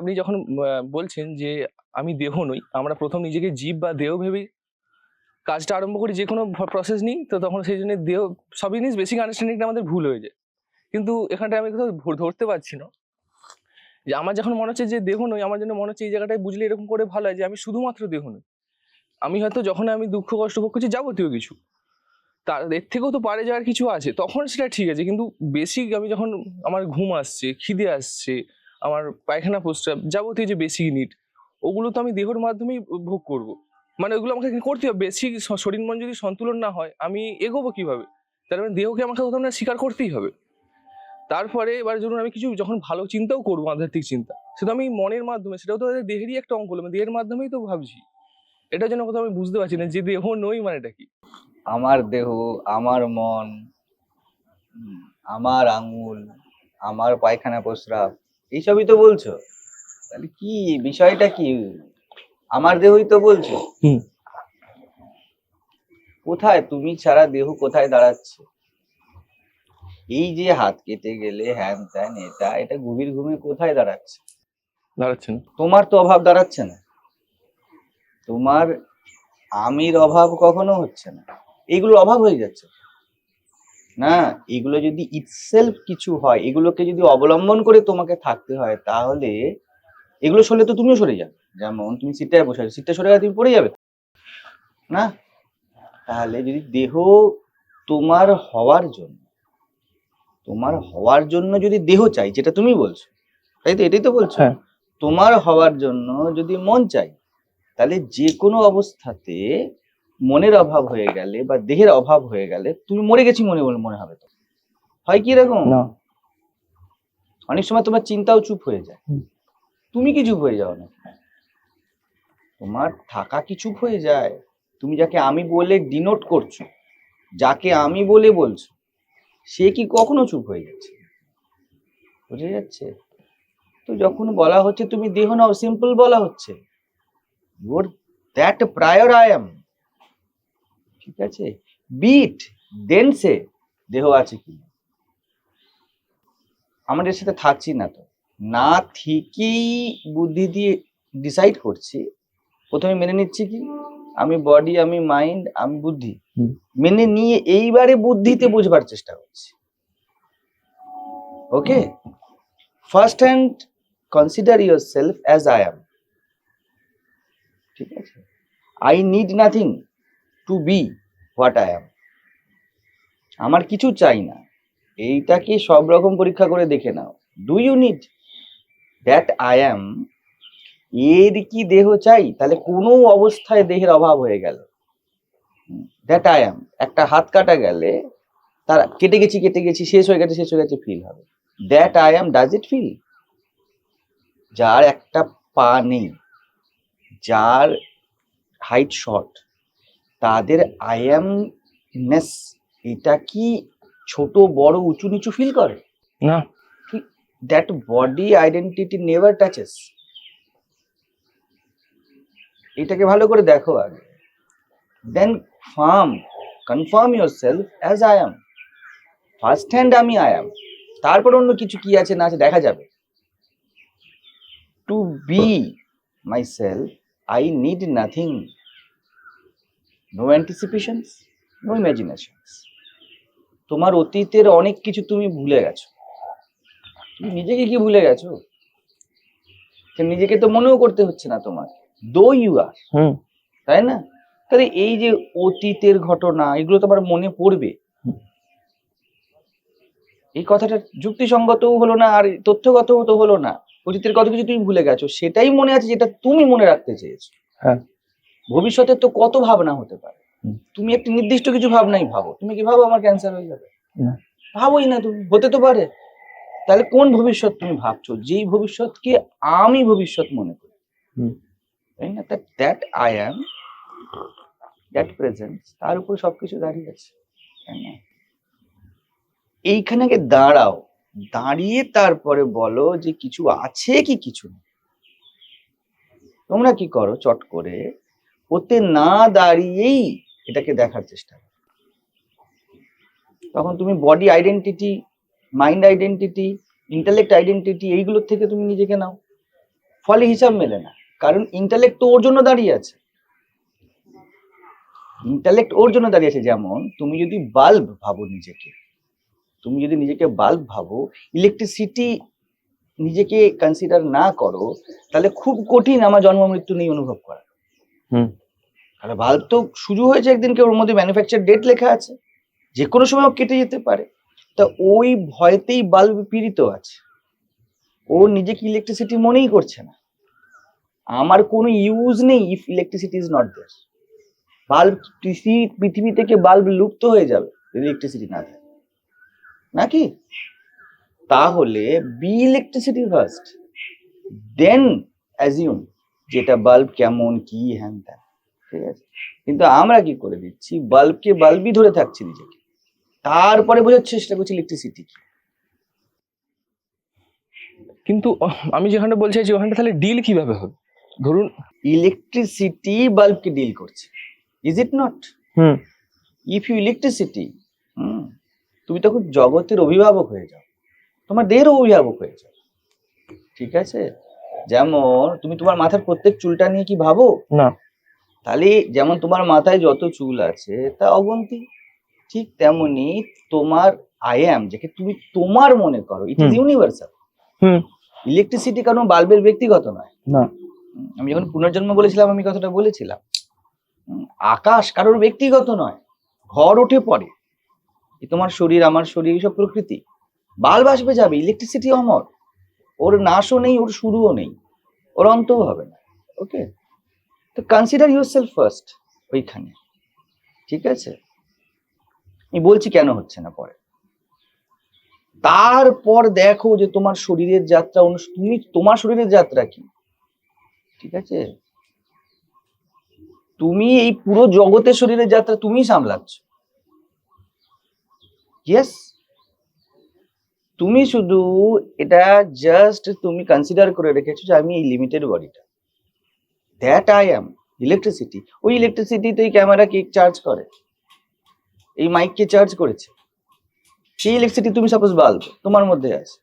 আপনি যখন বলছেন যে আমি দেহ নই, আমরা প্রথম নিজেকে জীব বা দেহ ভেবে কাজটা আরম্ভ করি যে কোনো প্রসেস নিই তো তখন সেই জন্য দেহ সব জিনিস বেসিক আন্ডারস্ট্যান্ডিংটা আমাদের ভুল হয়ে যায়। কিন্তু এখানটায় আমি কোথাও ধর- ধরতে পারছি না। যে আমার যখন মনে হচ্ছে যে দেহ নই, আমার জন্য মনে হচ্ছে এই জায়গাটায় বুঝলে এরকম করে ভালো হয় যে আমি শুধুমাত্র দেহ নই। আমি হয়তো যখন আমি দুঃখ, কষ্ট ভোগ করছি, যাবতীয় কিছু, তার, এর থেকেও তো পারে যাওয়ার কিছু আছে, তখন সেটা ঠিক আছে। কিন্তু বেসিক আমি যখন আমার ঘুম আসছে, খিদে আসছে আমার পায়খানা প্রস্রাব যাবতীয় যে বেসিক নিড ওগুলো তো আমি দেহর মাধ্যমেই ভোগ করব। মানে ওগুলো আমাকে করতে হবে? বেসিক শরীর মন যদি সন্তুলন না হয়, আমি এগোবো কীভাবে? তার মানে দেহকে আমাকে কোথাও না স্বীকার করতেই হবে। তারপরে এবার ধরুন আমি কিছু যখন ভালো চিন্তাও করব, আধ্যাত্মিক চিন্তা, সেটা আমি মনের মাধ্যমে, সেটাও তো দেহেরই একটা অঙ্ক আমি দেহের মাধ্যমেই তো ভাবছি। এটা যেন কোথাও আমি বুঝতে পারছি না যে দেহ নই মানে এটা কি। আমার দেহ, আমার মন আমার আঙুল, আমার পায়খানা প্রস্রাব এইসবই তো বলছো। তাহলে কি বিষয়টা কি? আমার দেহই তো বলছো। কোথায়? তুমি ছাড়া দেহ কোথায় দাঁড়াচ্ছে? এই যে হাত কেটে গেলে হ্যান ত্যান এটা এটা গভীর ঘুমে কোথায় দাঁড়াচ্ছে? দাঁড়াচ্ছে না। তোমার তো অভাব দাঁড়াচ্ছে না। তোমার আমির অভাব কখনো হচ্ছে না। এগুলো অভাব হয়ে যাচ্ছে। না এগুলো যদি ইটসেলফ কিছু হয় এগুলোকে যদি অবলম্বন করে তোমাকে থাকতে হয় তাহলে এগুলো সরলে তো তুমিও সরে যাবে। যেমন তুমি সিটটায় বসে আছো সিটটা সরে গেলে তুমি পড়ে যাবে। না? তাহলে যদি দেহ তোমার হওয়ার জন্য তোমার হওয়ার জন্য যদি দেহ চাই যেটা তুমি বলছো তাই তো এটাই তো বলছো? হ্যাঁ। তোমার হওয়ার জন্য যদি মন চাই তাহলে যে কোনো অবস্থাতে মনের অভাব হয়ে গেলে বা দেহের অভাব হয়ে গেলে তুমি মরে গেছি মনে বলে মনে হবে তো। হয় কি এরকম? অনেক সময় তোমার চিন্তাও চুপ হয়ে যায়। তুমি কি চুপ হয়ে যাও না? তোমার থাকা কি চুপ হয়ে যায়? তুমি যাকে আমি বলে ডিনোট করছ যাকে আমি বলে বলছো সে কি কখনো চুপ হয়ে যাচ্ছে? বুঝে যাচ্ছে? তো যখন বলা হচ্ছে তুমি দেহ নাও সিম্পল বলা হচ্ছে। You're that prior I am ঠিক আছে? বিট দেন সে দেহ আছে কি আমাদের সাথে থাকছি না তো। না থেকেই বুদ্ধি দিয়ে ডিসাইড করছি। প্রথমে মেনে নিচ্ছি কি? আমি বডি আমি মাইন্ড আমি বুদ্ধি। মেনে নিয়ে এইবারে বুদ্ধিতে বুঝবার চেষ্টা করছি। Okay first hand consider yourself as I am ঠিক আছে? I need nothing to be what I am আমার কিছু চাই না। এইটাকে সব রকম পরীক্ষা করে দেখে নাও। Do you need that I am এর কি দেহ চাই? তাহলে কোনো অবস্থায় দেহের অভাব হয়ে গেল। দ্যাট আই অ্যাম একটা হাত কাটা গেলে তার কেটে গেছি কেটে গেছি, শেষ হয়ে গেছে, শেষ হয়ে গেছে ফিল হবে। That I am does it feel যার একটা পা নেই, যার হাইট শর্ট তাদের আই নেস এটা কি ছোট বড় উঁচু নিচু ফিল করে? না। That body identity never touches এটাকে ভালো করে দেখো আগে। Then firm confirm yourself as I am first hand আমি আই এম তারপর অন্য কিছু কি আছে না আছে দেখা যাবে। To be myself I need nothing no anticipations no imaginations তোমার অতীতের অনেক কিছু তুমি ভুলে গেছো। তুমি নিজেকে কি ভুলে গেছো? নিজেকে তো মনেও করতে হচ্ছে না তোমার দো ইউ আর হুম। তাই না? তাহলে এই যে অতীতের ঘটনা এগুলো তো তোমার মনে পড়বে। এই কথাটা যুক্তিসঙ্গতও হলো না আর তথ্যগতও তো হলো না। অতীতের কত কিছু তুমি ভুলে গেছো সেটাই মনে আছে যেটা তুমি মনে রাখতে চেয়েছো। হ্যাঁ। ভবিষ্যতের তো কত ভাবনা হতে পারে? তুমি একটি নির্দিষ্ট কিছু ভাবনাই ভাবো। তুমি কি ভাবো আমার ক্যান্সার হয়ে যাবে? না। ভাবোই না তুমি হতে তো পারে। তাহলে কোন ভবিষ্যৎ তুমি ভাবছ? যেই ভবিষ্যৎকে আমি ভবিষ্যৎ মনে করি। তাই না? That I am that presence তার উপর সবকিছু দাঁড়িয়ে আছে। তাই না? এইখানে দাঁড়াও। দাঁড়িয়ে তারপরে বলো যে কিছু আছে কি কিছু নেই। তোমরা কি করো? চট করে ওতে না দাঁড়িয়েই এটাকে দেখার চেষ্টা করো। তখন তুমি body identity mind identity intellect identity এইগুলোর থেকে তুমি নিজেকে নাও। ফলে হিসাব মেলে না, কারণ ইন্টালেক্ট তো ওর জন্য দাঁড়িয়ে আছে। ইন্টালেক্ট ওর জন্য দাঁড়িয়ে আছে যেমন, তুমি যদি বাল্ব ভাবো নিজেকে, তুমি যদি নিজেকে বাল্ব ভাবো ইলেকট্রিসিটি নিজেকে কনসিডার না করো, তাহলে খুব কঠিন আমার জন্ম মৃত্যু নেই অনুভব হুম। তাহলে বাল্ব তো শুরু হয়েছে একদিনকে ওর মধ্যে ম্যানুফ্যাকচার ডেট লেখা আছে। যে কোনো সময় কেটে যেতে পারে। তা ওই ভয়তেই বাল্ব পীড়িত আছে। ও নিজেকে ইলেকট্রিসিটি মনেই করছে না। আমার কোনো ইউজ নেই if electricity is not there bulb পৃথিবী থেকে বাল্ব লুপ্ত হয়ে যাবে ইলেকট্রিসিটি না থাকে। নাকি? তাহলে be electricity first then assume যেটা বাল্ব কেমন কি হ্যান ত্যান ঠিক আছে? কিন্তু আমরা কি করে দিচ্ছি? বাল্বকে বাল্বই ধরে থাকছি নিজেকে। তারপরে বোঝার চেষ্টা করছি ইলেকট্রিসিটি কি। কিন্তু আমি যেখানে বলছি যে ওখানটা তাহলে ডিল কীভাবে হবে? ধরুন ইলেকট্রিসিটি বাল্বকে ডিল করছে। Is it not hmm. If you electricity তুমি তখন জগতের অভিভাবক হয়ে যাও। তোমার দেহের অভিভাবক হয়ে যাও। ঠিক আছে? যেমন তুমি তোমার মাথার প্রত্যেক চুলটা নিয়ে কি ভাবো? না। তাহলে যেমন তোমার মাথায় যত চুল আছে তা অগন্তি। ঠিক তেমনি তোমার আই অ্যাম যাকে তুমি তোমার মনে করো ইট ইজ ইউনিভার্সাল ইলেকট্রিসিটি কারণ বাল্বের ব্যক্তিগত নয়। না। আমি যখন পুনর্জন্ম বলেছিলাম আমি কথাটা বলেছিলাম। আকাশ কারোর ব্যক্তিগত নয় ঘর ওঠে পড়ে। এ তোমার শরীর আমার শরীর এইসব প্রকৃতি। বাল্ব আসবে যাবে ইলেকট্রিসিটি অমর। ওর নাশও নেই, ওর শুরুও নেই। ওর অন্তও হবে না। ওকে? তো কনসিডার ইউর সেলফ ফার্স্ট ওইখানে। ঠিক আছে? আমি বলছি কেন হচ্ছে না পরে? তারপর দেখো যে তোমার শরীরের যাত্রা তুমি তোমার শরীরের যাত্রা কি? ঠিক আছে? তুমি এই পুরো জগতের শরীরের যাত্রা তুমি সামলাচ্ছ। ইয়েস তুমি শুধু এটা জাস্ট তুমি কনসিডার করে রেখেছো যে আমি এই লিমিটেড বডিটা দ্যাট আই অ্যাম ইলেকট্রিসিটি ওই ইলেকট্রিসিটি ক্যামেরাকে চার্জ করে। এই মাইককে চার্জ করেছে। সেই ইলেকট্রিসিটি তুমি সাপোজ বাল্ব তোমার মধ্যে আছে।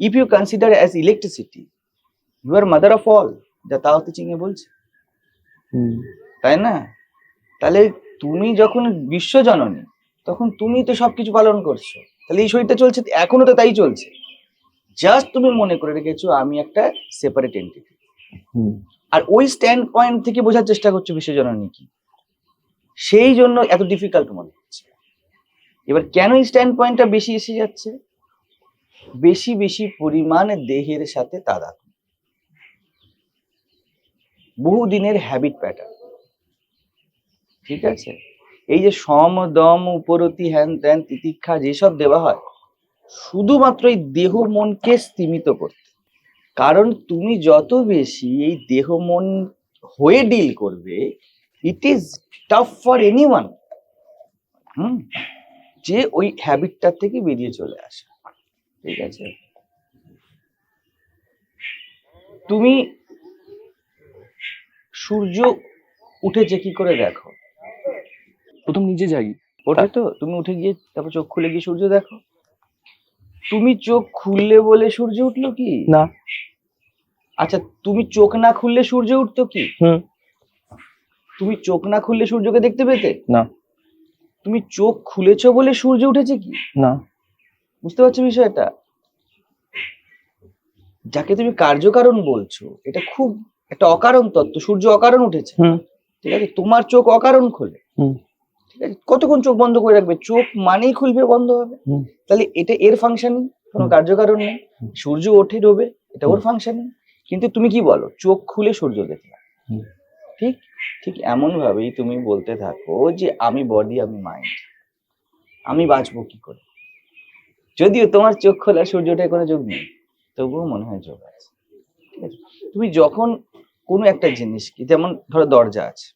If you consider as electricity you are mother of all যা তাও চিঙে বলছে। তাই না? তাহলে তুমি যখন বিশ্ব জননী তখন তুমি তো সবকিছু পালন করছ। তাহলে এই শরীরটা চলছে এখনও তো তাই চলছে। জাস্ট তুমি মনে করে রেখেছো আমি একটা সেপারেট এন্টিটি হুম। আর ওই স্ট্যান্ড পয়েন্ট থেকে বোঝার চেষ্টা করছ বিশ্বজননী কি? সেই জন্য এত ডিফিকাল্ট মনে হচ্ছে। এবার কেন এই স্ট্যান্ড পয়েন্টটা বেশি এসে যাচ্ছে? বেশি বেশি পরিমাণ দেহের সাথে তাদাত বহুদিনের হ্যাবিট প্যাটার্ন ঠিক আছে? এই যে সম, দম, উপরতি, হ্যান ত্যান, তিতিক্ষা যেসব দেওয়া হয়, শুধুমাত্র এই দেহ মনকে স্তীমিত করতে। কারণ তুমি যত বেশি এই দেহ মন হয়ে ডিল করবে it is tough for anyone hmm? যে ওই হ্যাবিটটা থেকে বেরিয়ে চলে আসে। ঠিক আছে? তুমি সূর্য উঠেছে কি করে দেখো? প্রথম নিজে যাই। ওঠে তো তুমি উঠে গিয়ে তারপর চোখ খুলে গিয়ে সূর্য দেখো। তুমি চোখ খুললে বলে সূর্য উঠল কি? না। আচ্ছা তুমি চোখ না খুললে সূর্য উঠতো কি? হুম। তুমি চোখ না খুললে সূর্যকে দেখতে পেতে? না। তুমি চোখ খুলেছো বলে সূর্য উঠেছে কি? না। বুঝতে পারছ বিষয়টা? যাকে তুমি কার্যকারণ বলছো এটা খুব একটা অকারণ তত্ত্ব। সূর্য অকারণ উঠেছে। ঠিক আছে? তোমার চোখ অকারণ খোলে। কতক্ষণ চোখ বন্ধ করে রাখবে? চোখ মানেই খুলবে বন্ধ হবে। তাহলে এটা এর ফাংশনই কোনো। কার্যকারণ নেই। সূর্য ওঠে ডোবে এটা ওর ফাংশনই কিন্তু তুমি কি বলো চোখ খুলে সূর্য দেখলাম ঠিক? ঠিক এমন ভাবেই তুমি বলতে থাকো যে আমি বডি আমি মাইন্ড আমি বাঁচবো কি করে? যদিও তোমার চোখ খোলা সূর্যটায় কোনো যোগ নেই তবুও মনে হয় যোগ আছে। ঠিক আছে? তুমি যখন কোনো একটা জিনিস কি যেমন ধরো দরজা আছে?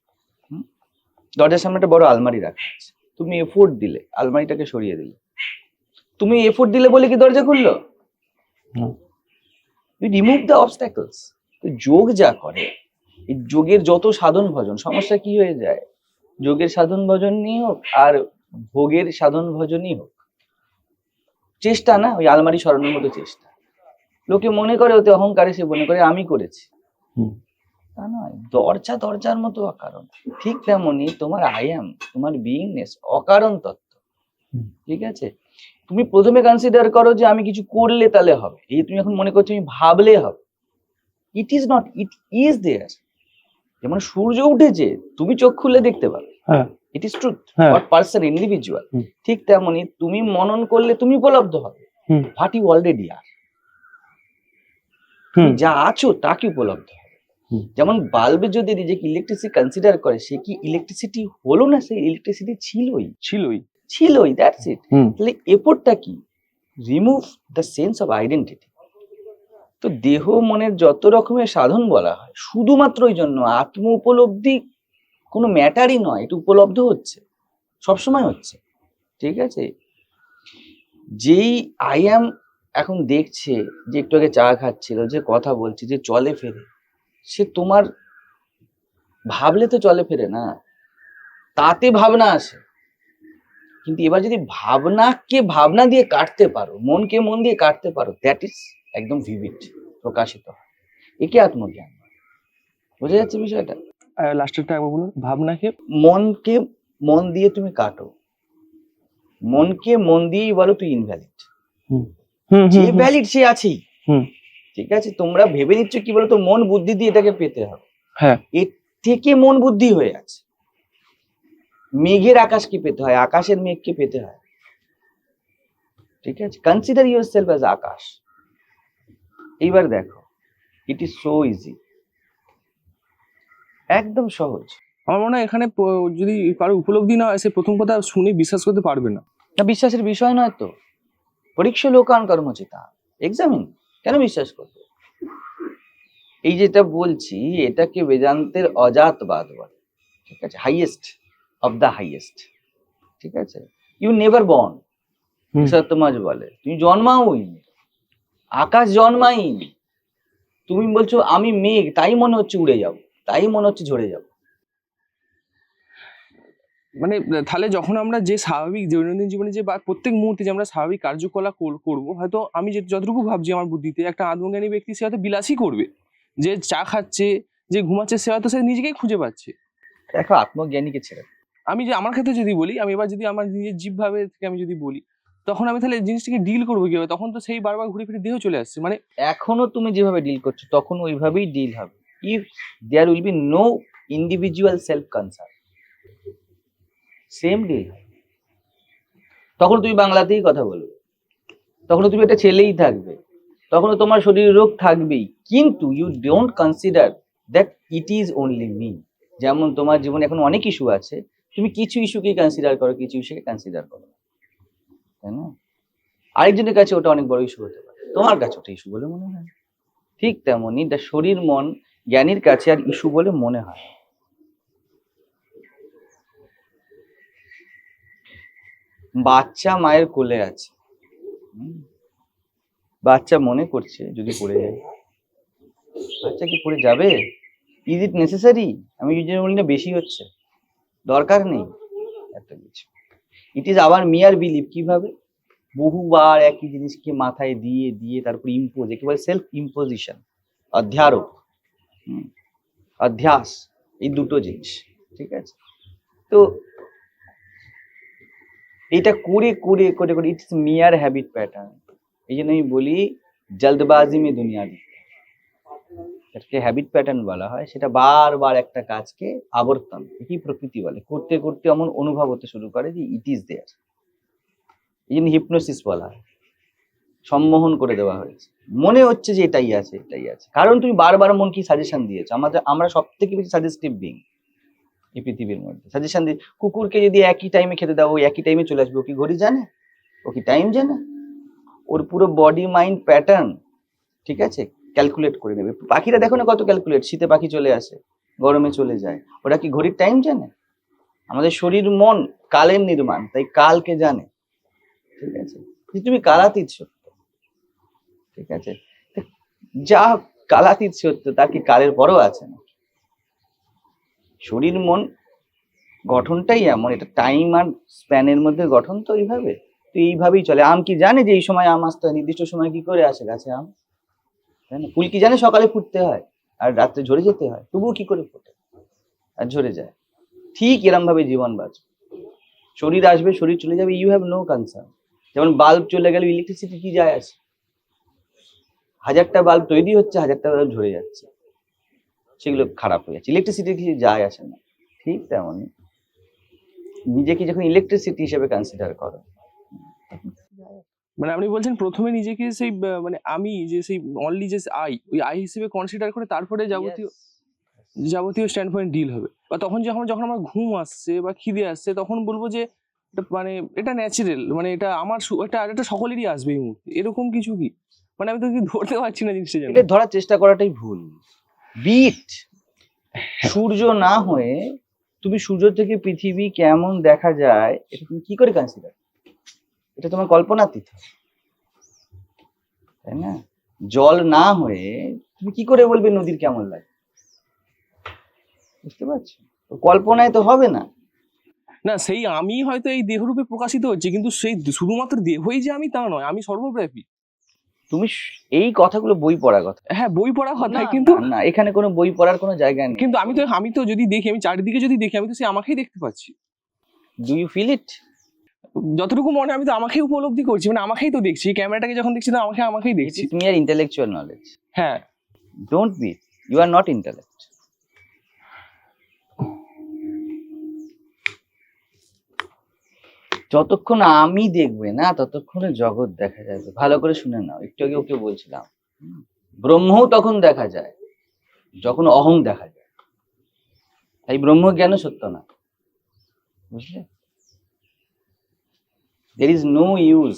দরজার সামনে একটা বড় আলমারি রাখা আছে। তুমি এফোর্ট দিলে আলমারিটাকে সরিয়ে দিলে। তুমি এফোর্ট দিলে বলে কি দরজা খুললো। ইউ রিমুভ দ্য অবস্ট্যাকলস তো যোগ যা করে এই যোগের যত সাধন ভজন সমস্যা কি হয়ে যায়? যোগের সাধন ভজন নিয়ে হোক আর ভোগের সাধন ভজনই হোক। চেষ্টা না ওই আলমারি সরানোর মতো চেষ্টা। লোকে মনে করে ওতে অহংকারে সে মনে করে আমি করেছি। তা নয় দরজা দরজার মতো অকারণ। ঠিক তেমনই তোমার আই এম তোমার বিইংনেস অকারণ তত্ত্ব। ঠিক আছে? তুমি প্রথমে কনসিডার করো যে আমি কিছু করলে তাহলে হবে। এই তুমি এখন মনে করছ আমি ভাবলে হবে। It is not it is there যেমন সূর্য উঠেছে তুমি চোখ খুলে দেখতে পাবে। It is truth for person individual ঠিক তেমনি তুমি মনন করলে তুমি উপলব্ধ হবে। What you already are hmm. যা আছো তাকে উপলব্ধ হবে। হুম। যেমন বাল্বে যদি নিজেকে ইলেকট্রিসিটি কনসিডার করে সে কি ইলেকট্রিসিটি হলো না সে ইলেকট্রিসিটি ছিলই? ছিলই। ছিলই দ্যাটস ইট তাহলে এরপরটা কি? Remove the sense of identity তো দেহ মনের যত রকমের সাধন বলা হয় শুধুমাত্র ওই জন্য আত্ম উপলব্ধি কোনো ম্যাটারই নয় এটা উপলব্ধ হচ্ছে সবসময় হচ্ছে ঠিক আছে? যেই আই অ্যাম এখন দেখছে যে একটু আগে চা খাচ্ছিল যে কথা বলছে যে চলে ফেরে সে তোমার ভাবলে তো চলে ফেরে না। তাতে ভাবনা আসে। কিন্তু এবার যদি ভাবনাকে ভাবনা দিয়ে কাটতে পারো মনকে মন দিয়ে কাটতে পারো দ্যাট ইজ একদম ভিভিড প্রকাশিত হয়। একে আত্মজ্ঞান। বোঝা যাচ্ছে বিষয়টা? লাস্টেরটা একবার বলুন ভাবনাকে? মনকে মন দিয়ে তুমি কাটো। মনকে মন দিয়েই বলো তুই ইনভ্যালিড হুম। যে ভ্যালিড সে আছেই। হুম। ঠিক আছে? তোমরা ভেবে নিচ্ছ কি বলতো? মন বুদ্ধি দিয়ে এটাকে পেতে হবে। হ্যাঁ। এর থেকে মন বুদ্ধি হয়ে আছে মেঘের আকাশকে পেতে হয়? আকাশের মেঘকে পেতে হয়? ঠিক আছে? কনসিডার ইউর সেলফ অ্যাজ আকাশ। এইবার দেখো ইট ইজ সো ইজি একদম সহজ। আমার মনে হয় এখানে যদি কারও উপলব্ধি না হয় সে প্রথম কথা শুনে বিশ্বাস করতে পারবে না। না বিশ্বাসের বিষয় নয় তো। পরীক্ষা লোকান কর্মচিতা। এক্সামিন কেন বিশ্বাস করবে? এই যেটা বলছি এটাকে বেদান্তের অজাতবাদ বলে। ঠিক আছে? হাইয়েস্ট অফ দ্য হাইয়েস্ট ঠিক আছে? You never born. সত্যমাজ বলে। তুমি জন্মাওই আকাশ জন্মাইনি তুমি বলছো আমি মেঘ। তাই মনে হচ্ছে উড়ে যাব। তাই মনে হচ্ছে ঝরে যাব। মানে তাহলে যখন আমরা যে স্বাভাবিক দৈনন্দিন জীবনে যে বা প্রত্যেক মুহূর্তে যে আমরা স্বাভাবিক কার্যকলাপ করব হয়তো আমি যে যতটুকু ভাবছি আমার বুদ্ধিতে একটা আত্মজ্ঞানী ব্যক্তি সে হয়তো বিলাসই করবে। যে চা খাচ্ছে যে ঘুমাচ্ছে সে হয়তো সে নিজেকেই খুঁজে পাচ্ছে। দেখো আত্মজ্ঞানীকে ছেড়ে আমি যে আমার ক্ষেত্রে যদি বলি আমি এবার যদি আমার নিজের জীবভাবে থেকে আমি যদি বলি তখন আমি তাহলে জিনিসটাকে ডিল করব কীভাবে? তখন তো সেই বারবার ঘুরে ফিরে দেহ চলে আসছে। মানে এখনও তুমি যেভাবে ডিল করছ তখন ওইভাবেই ডিল হবে। If there will be no individual self concern same deal তখন তুমি বাংলাতেই কথা বলবে। তখন তুমি একটা ছেলেই থাকবে। তখন তোমার শরীরে রোগ থাকবেই। কিন্তু you don't consider that it is only me যেমন তোমার জীবনে এখন অনেক ইস্যু আছে। তুমি কিছু ইস্যুকেই কনসিডার করো, কিছু ইস্যুকে কনসিডার করো তাই না? আরেকজনের কাছে ওটা অনেক বড় ইস্যু হতে পারে। তোমার কাছে ওটা ইস্যু বলে মনে হয় ঠিক তেমনই দ্য শরীর মন জ্ঞানীর কাছে আর ইস্যু বলে মনে হয় বাচ্চা মায়ের কোলে আছে। বাচ্চা মনে করছে যদি পড়ে যায়। বাচ্চা কি পড়ে যাবে? ইজ ইট নেসেসারি আমি বলি না, বেশি হচ্ছে। দরকার নেই। এত কিছু। It is our mere believe কীভাবে? বহুবার একই জিনিসকে মাথায় দিয়ে দিয়ে তারপর ইম্পোজ একে বলে সেলফ ইম্পোজিশন অধ্যারোপ অধ্যাস। এই দুটো জিনিস। ঠিক আছে? তো এটা করে করে করে করে ইটস মিয়ার হ্যাবিট প্যাটার্ন এই জন্য আমি বলি, জলদবাজি মে দুনিয়া এটাকে হ্যাবিট প্যাটার্ন বলা হয়। সেটা বারবার একটা কাজকে আবর্তন কি প্রকৃতি বলে। করতে করতে এমন অনুভব হতে শুরু করে যে ইট ইজ দেয়ার এই জন্য হিপনোসিস বলা হয়। সম্মোহন করে দেওয়া হয়েছে। মনে হচ্ছে যে এটাই আছে এটাই আছে। কারণ তুমি বারবার মন কি সাজেশন দিয়েছ। আমাদের, আমরা সব থেকে বেশি সাজেস্টিভ বিং এই পৃথিবীর মধ্যে। সাজেশন দিয়ে কুকুরকে যদি একই টাইমে খেতে দাও, ওই একই টাইমে চলে আসবে, ও কি ঘড়ি জানে? ও কি টাইম জানে? ওর পুরো বডি মাইন্ড প্যাটার্ন ঠিক আছে? ক্যালকুলেট করে নেবে। পাখিরা দেখো না কত ক্যালকুলেট শীতে পাখি চলে আসে, গরমে চলে যায়। ওরা কি ঘড়ির টাইম জানে? আমাদের শরীর মন কালের নির্মাণ, তাই কালকে জানে। ঠিক আছে? তুমি কালাতীত সত্য। ঠিক আছে? যা কালাতীত সত্য, তা কি কালের পরও আছে না শরীর, মন গঠনটাই এমন, এটা টাইম আর স্প্যানের মধ্যে গঠন তো এইভাবে। তো এইভাবেই চলে। আম কি জানে যে এই সময় আম আসতে হয়? নির্দিষ্ট সময় কি করে আসে গাছে আম? ফুল কি জানে? সকালে ফুটতে হয় আর রাত্রে ঝরে যেতে হয়। তবুও কি করে ফোটে? আর ঝরে যায়। ঠিক এরম ভাবে জীবন বাঁচবে। শরীর আসবে, শরীর চলে যাবে ইউ হ্যাভ নো কনসার্ন যেমন বাল্ব চলে গেলে ইলেকট্রিসিটি কি যায় আছে হাজারটা বাল্ব তৈরি হচ্ছে, হাজারটা বাল্ব ঝরে যাচ্ছে। সেগুলো খারাপ হয়ে যাচ্ছে। ইলেকট্রিসিটি কিছু যায় আসে না। ঠিক তেমনই। নিজেকে যখন ইলেকট্রিসিটি হিসেবে কনসিডার করো। মানে আপনি বলছেন প্রথমে নিজেকে সেই মানে আমি যে সেই অনলি যে আই ওই আই হিসেবে কনসিডার করে তারপরে যাবতীয় যাবতীয় স্ট্যান্ড পয়েন্ট ডিল হবে। বা তখন যখন যখন আমার ঘুম আসছে বা খিদে আসছে তখন বলব যে এটা মানে এটা ন্যাচারাল মানে এটা আমার এটা এটা সকলেরই আসবে এই মুহূর্তে। এরকম কিছু কি? মানে আমি তো কি ধরতে পারছি না জিনিসটা এটা ধরার চেষ্টা করাটাই ভুল। বিট। সূর্য না হয়ে তুমি সূর্য থেকে পৃথিবী কেমন দেখা যায়, এটা তুমি কি করে কনসিডার এটা তোমার কল্পনাতীত। তাই না? জল না হয়ে তুমি কি করে বলবে নদীর কেমন লাগে? বুঝতে পারছ? কল্পনায় তো হবে না। না, সেই আমি হয়তো এই দেহরূপে প্রকাশিত হচ্ছে কিন্তু সেই শুধুমাত্র দেহই যে আমি তা নয়, আমি সর্বব্যাপী। তুমি এই কথাগুলো বই পড়ার কথা। হ্যাঁ বই পড়া কথা কিন্তু না, এখানে কোনো বই পড়ার কোনো জায়গা নেই। কিন্তু আমি তো আমি তো যদি দেখি আমি চারিদিকে যদি দেখি আমি তো সে আমাকেই দেখতে পাচ্ছি। ডু ইউ ফিল ইট যতটুকু মনে হয় আমি তো আমাকেই উপলব্ধি করছি মানে আমাকেই তো দেখছি। ক্যামেরাটাকে যখন দেখছি তো আমাকে আমাকেই দেখছি। তুমি আর ইন্টেলেকচুয়াল নলেজ হ্যাঁ। Don't be you are not intellect. যতক্ষণ আমি দেখবে না, ততক্ষণে জগৎ দেখা যাবে ভালো করে শুনে নাও, একটু আগে ওকে বলছিলাম। হুম। ব্রহ্মও তখন দেখা যায়, যখন অহং দেখা যায়। তাই ব্রহ্ম জ্ঞান সত্য না, বুঝলে? There is no use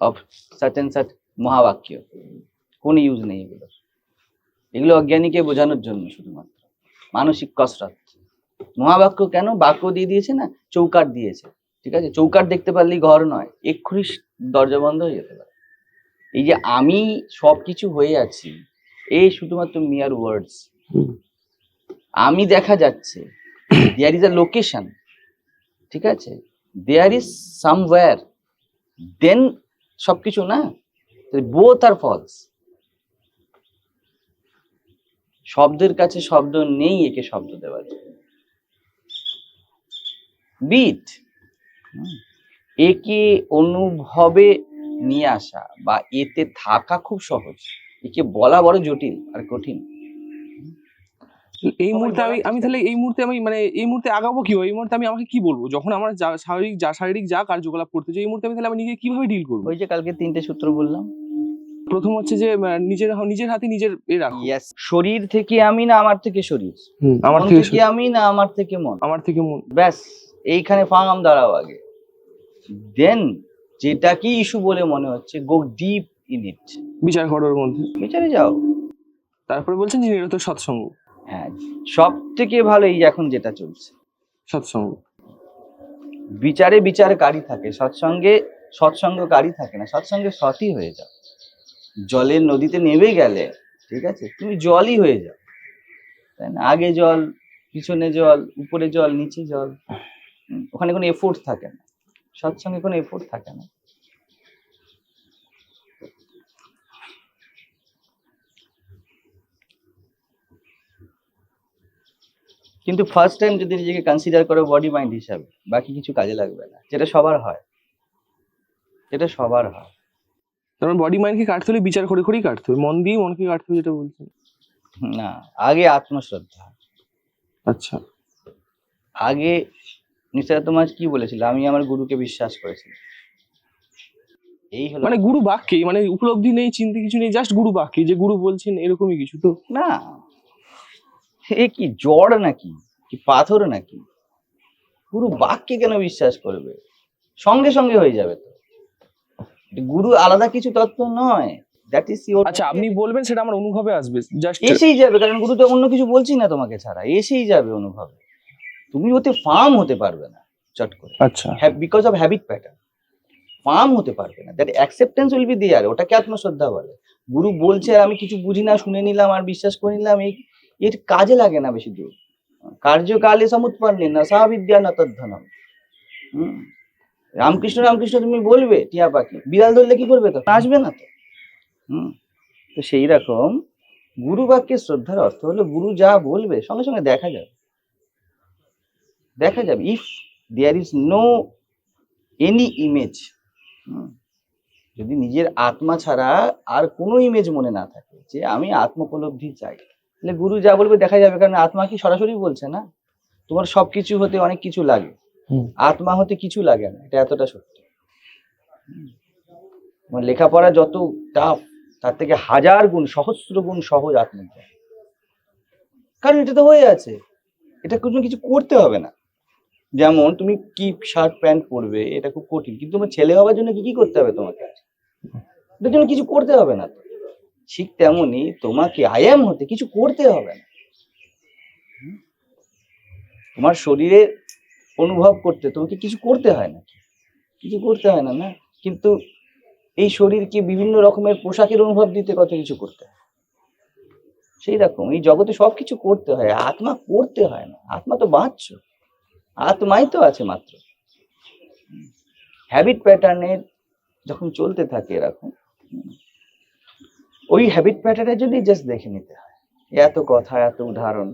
of such and such মহাবাক্য। কোনো ইউজ নেই এগুলো এগুলো অজ্ঞানীকে বোঝানোর জন্য শুধুমাত্র। মানসিক কসরত। মহাবাক্য কেন বাক্য দিয়ে দিয়েছে না? চৌকাট দিয়েছে। ঠিক আছে? চৌকাট দেখতে পারলেই ঘর নয়। এক্ষুনি দরজা বন্ধ হয়ে যেতে পারে। এই যে আমি সবকিছু হয়ে আছি এই শুধুমাত্র মিয়ার ওয়ার্ডস আমি দেখা যাচ্ছে দেয়ার ইজ আ লোকেশন ঠিক আছে? দেয়ার ইজ সামওয়্যার দেন সবকিছু না? বোথ আর ফলস শব্দের কাছে শব্দ নেই একে শব্দ দেওয়ার জন্য। বিট একে অনুভবে নিয়ে আসা বা এতে থাকা খুব সহজ। একে বলা বড় জটিল আর কঠিন। এই মুহূর্তে আমি আমি তাহলে এই মুহূর্তে আমি মানে এই মুহূর্তে আগাবো কি? এই মুহূর্তে আমি আমাকে কি বলব? যখন আমার যা শারীরিক যা শারীরিক যা কার্যকলাপ করতে চাই এই মুহূর্তে আমি তাহলে আমি নিজে কীভাবে ডিল করব? ওই যে কালকে তিনটে সূত্র বললাম। প্রথম হচ্ছে যে নিজের নিজের হাতে নিজের এ রাখো। শরীর থেকে আমি না আমার থেকে শরীর? আমার থেকে থেকে আমি না আমার থেকে মন? আমার থেকে মন। ব্যাস এইখানে ফার্ম দাঁড়াও আগে। দেন যেটা কি ইস্যু বলে মনে হচ্ছে গো ডিপ ইন ইট বিচার করার মধ্যে। বিচারে যাও। তারপরে বলছেন যে নিরত সৎসঙ্গ। হ্যাঁ সব থেকে ভালো এই এখন যেটা চলছে। সৎসঙ্গ। বিচারে বিচারকারী থাকে সৎসঙ্গে সৎসঙ্গকারী থাকে না সৎসঙ্গে সৎই হয়ে যাও। জলের নদীতে নেমে গেলে ঠিক আছে তুমি জলই হয়ে যাও। তাই না? আগে জল পিছনে জল উপরে জল নিচে জল ওখানে কোনো এফোর্ট থাকে না। সৎসঙ্গে কোনো এফোর্ট থাকে না। কিন্তু ফার্স্ট টাইম যদি নিজেকে কনসিডার করো বডি মাইন্ড হিসাবে বাকি কিছু কাজে লাগবে না। যেটা সবার হয়। যেটা সবার হয়। তারপর বডি মাইন্ডকে কাটতে হলে বিচার করে করেই কাটতে হবে। মন দিয়ে মনকে কাটতে হবে যেটা বলছেন। না আগে আত্মশ্রদ্ধা। আচ্ছা। আগে নিশ্চয় তোমার কি বলেছিল? আমি আমার গুরুকে বিশ্বাস করেছিলাম এই হলো মানে গুরু বাক্যে মানে উপলব্ধি নেই চিন্তা কিছু নেই জাস্ট গুরু বাক্যে যে গুরু বলছেন এরকমই কিছু তো। না। এ কি জড় নাকি? কি পাথর নাকি? গুরু বাক্যে কেন বিশ্বাস করবে? সঙ্গে সঙ্গে হয়ে যাবে তো। গুরু আলাদা কিছু তত্ত্ব নয়। দ্যাট ইজ ইউর আচ্ছা আপনি বলবেন সেটা আমার অনুভবে আসবে। জাস্ট এসেই যাবে কারণ গুরু তো অন্য কিছু বলছি না তোমাকে ছাড়া। এসেই যাবে অনুভবে। তুমি ওতে ফার্ম হতে পারবে না চট করে। আচ্ছা। Because of habit pattern firm হতে পারবে না। That acceptance will be there ওটাকে আত্মশ্রদ্ধা বলে। গুরু বলছে আর আমি কিছু বুঝি না শুনে নিলাম আর বিশ্বাস করে নিলাম এই এর কাজে লাগে না বেশি দূর। কার্যকালে সমুৎপন্নে না সাবিদ্যা না তদ্ধনম হুম? রামকৃষ্ণ রামকৃষ্ণ তুমি বলবে টিয়া পাখি। বিড়াল ধরলে কি করবে তো? আসবে না তো। হুম? তো সেই রকম গুরু বাক্যের শ্রদ্ধার অর্থ হলো গুরু যা বলবে সঙ্গে সঙ্গে দেখা যাবে। দেখা যাবে if there is no any image যদি নিজের আত্মা ছাড়া আর কোনো ইমেজ মনে না থাকে যে আমি আত্মোপলব্ধি চাই তাহলে গুরু যা বলবে দেখা যাবে কারণ আত্মা কি সরাসরি বলছে না তোমার সবকিছু হতে অনেক কিছু লাগে। আত্মা হতে কিছু লাগে না এটা এতটা সত্যি। তোমার লেখাপড়া যত টাফ তার থেকে হাজার গুণ সহস্র গুণ সহজ আত্মজ্ঞান কারণ এটা তো হয়ে আছে এটা কোনো কিছু করতে হবে না যেমন তুমি কি শার্ট প্যান্ট পরবে, এটা খুব কঠিন। কিন্তু তোমার ছেলে হওয়ার জন্য কি কি করতে হবে তোমাকে? এটার জন্য কিছু করতে হবে না। ঠিক তেমনই তোমাকে আয়াম হতে কিছু করতে হবে না। তোমার শরীরে অনুভব করতে তোমাকে কিছু করতে হয় না। কিছু করতে হয় না না? কিন্তু এই শরীরকে বিভিন্ন রকমের পোশাকের অনুভব দিতে কত কিছু করতে হয়? সেই রকম, এই জগতে সব কিছু করতে হয়, আত্মা করতে হয় না। আত্মা তো বাঁচছ। আত্মাই তো আছে মাত্র। হ্যাবিট প্যাটার্নের যখন চলতে থাকে এরকম, ওই হ্যাবিট প্যাটার্নের জন্যই জাস্ট দেখে নিতে হয়, এত কথা, এত উদাহরণ